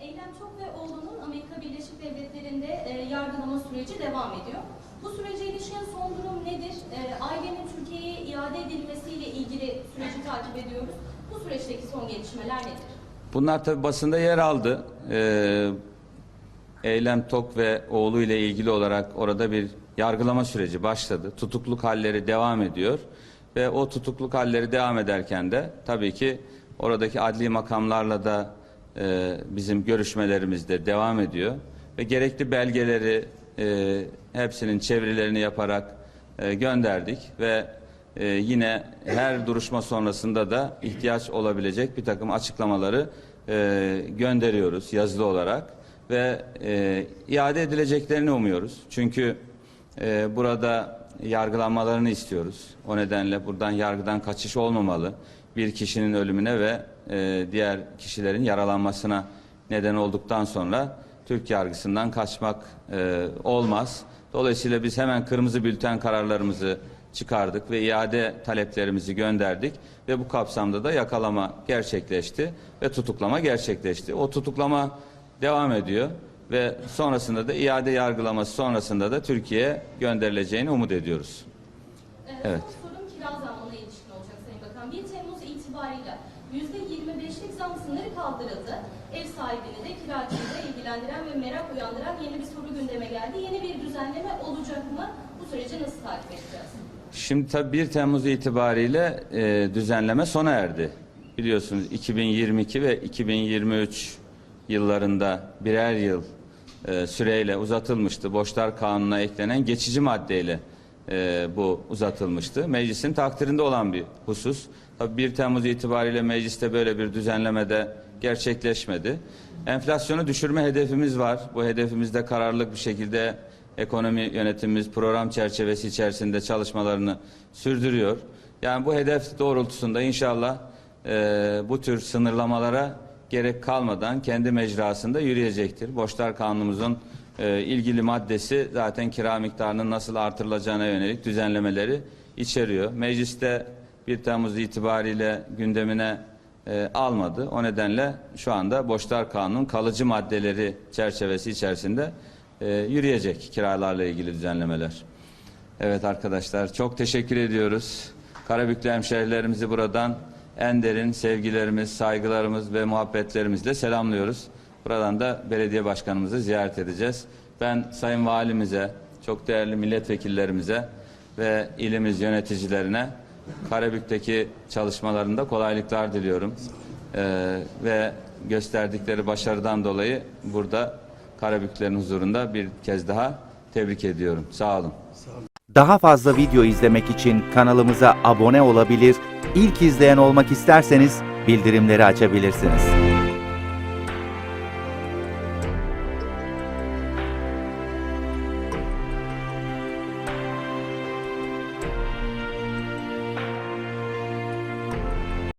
Eylem Çok ve oğlunun Amerika Birleşik Devletleri'nde e, yargılama süreci devam ediyor. Bu sürece ilişkin son durum nedir? E, ailenin Türkiye'ye iade edilmesiyle ilgili süreci takip ediyoruz. Bu süreçteki son gelişmeler nedir? Bunlar tabi basında yer aldı. Ee, Eylem Tok ve oğlu ile ilgili olarak orada bir yargılama süreci başladı. Tutukluk halleri devam ediyor ve o tutukluk halleri devam ederken de tabii ki oradaki adli makamlarla da e, bizim görüşmelerimiz de devam ediyor ve gerekli belgeleri e, hepsinin çevirilerini yaparak e, gönderdik ve e, yine her duruşma sonrasında da ihtiyaç olabilecek bir takım açıklamaları e, gönderiyoruz yazılı olarak ve e, iade edileceklerini umuyoruz. Çünkü e, burada yargılanmalarını istiyoruz. O nedenle buradan yargıdan kaçış olmamalı. Bir kişinin ölümüne ve e, diğer kişilerin yaralanmasına neden olduktan sonra Türk yargısından kaçmak e, olmaz. Dolayısıyla biz hemen kırmızı bülten kararlarımızı çıkardık ve iade taleplerimizi gönderdik ve bu kapsamda da yakalama gerçekleşti ve tutuklama gerçekleşti. O tutuklama devam ediyor ve sonrasında da iade yargılaması sonrasında da Türkiye'ye gönderileceğini umut ediyoruz. Evet. Son sorum kira zammına ilişkin olacak Sayın Bakan. 1 Temmuz itibarıyla %25'lik zam sınırı kaldırıldı. Ev sahibini de kiracıyı da ilgilendiren ve merak uyandıran yeni bir soru gündeme geldi. Yeni bir düzenleme olacak mı? Bu süreci nasıl takip edeceğiz? Şimdi tabii 1 Temmuz itibariyle e, düzenleme sona erdi. Biliyorsunuz 2022 ve 2023 yıllarında birer yıl e, süreyle uzatılmıştı. Borçlar Kanunu'na eklenen geçici maddeyle e, bu uzatılmıştı. Meclisin takdirinde olan bir husus. Tabii 1 Temmuz itibariyle mecliste böyle bir düzenleme de gerçekleşmedi. Enflasyonu düşürme hedefimiz var. Bu hedefimizde kararlılık bir şekilde ekonomi yönetimimiz program çerçevesi içerisinde çalışmalarını sürdürüyor. Yani bu hedef doğrultusunda inşallah e, bu tür sınırlamalara gerek kalmadan kendi mecrasında yürüyecektir. Borçlar Kanunumuzun e, ilgili maddesi zaten kira miktarının nasıl artırılacağına yönelik düzenlemeleri içeriyor. Mecliste 1 Temmuz itibariyle gündemine e, almadı. O nedenle şu anda Borçlar Kanunun kalıcı maddeleri çerçevesi içerisinde e, yürüyecek kiralarla ilgili düzenlemeler. Evet arkadaşlar çok teşekkür ediyoruz. Karabüklü hemşehrilerimizi buradan en derin sevgilerimiz, saygılarımız ve muhabbetlerimizle selamlıyoruz. Buradan da belediye başkanımızı ziyaret edeceğiz. Ben Sayın Valimize, çok değerli milletvekillerimize ve ilimiz yöneticilerine Karabük'teki çalışmalarında kolaylıklar diliyorum. Ee, ve gösterdikleri başarıdan dolayı burada Karabüklerin huzurunda bir kez daha tebrik ediyorum. Sağ olun. Daha fazla video izlemek için kanalımıza abone olabilir, ilk izleyen olmak isterseniz bildirimleri açabilirsiniz.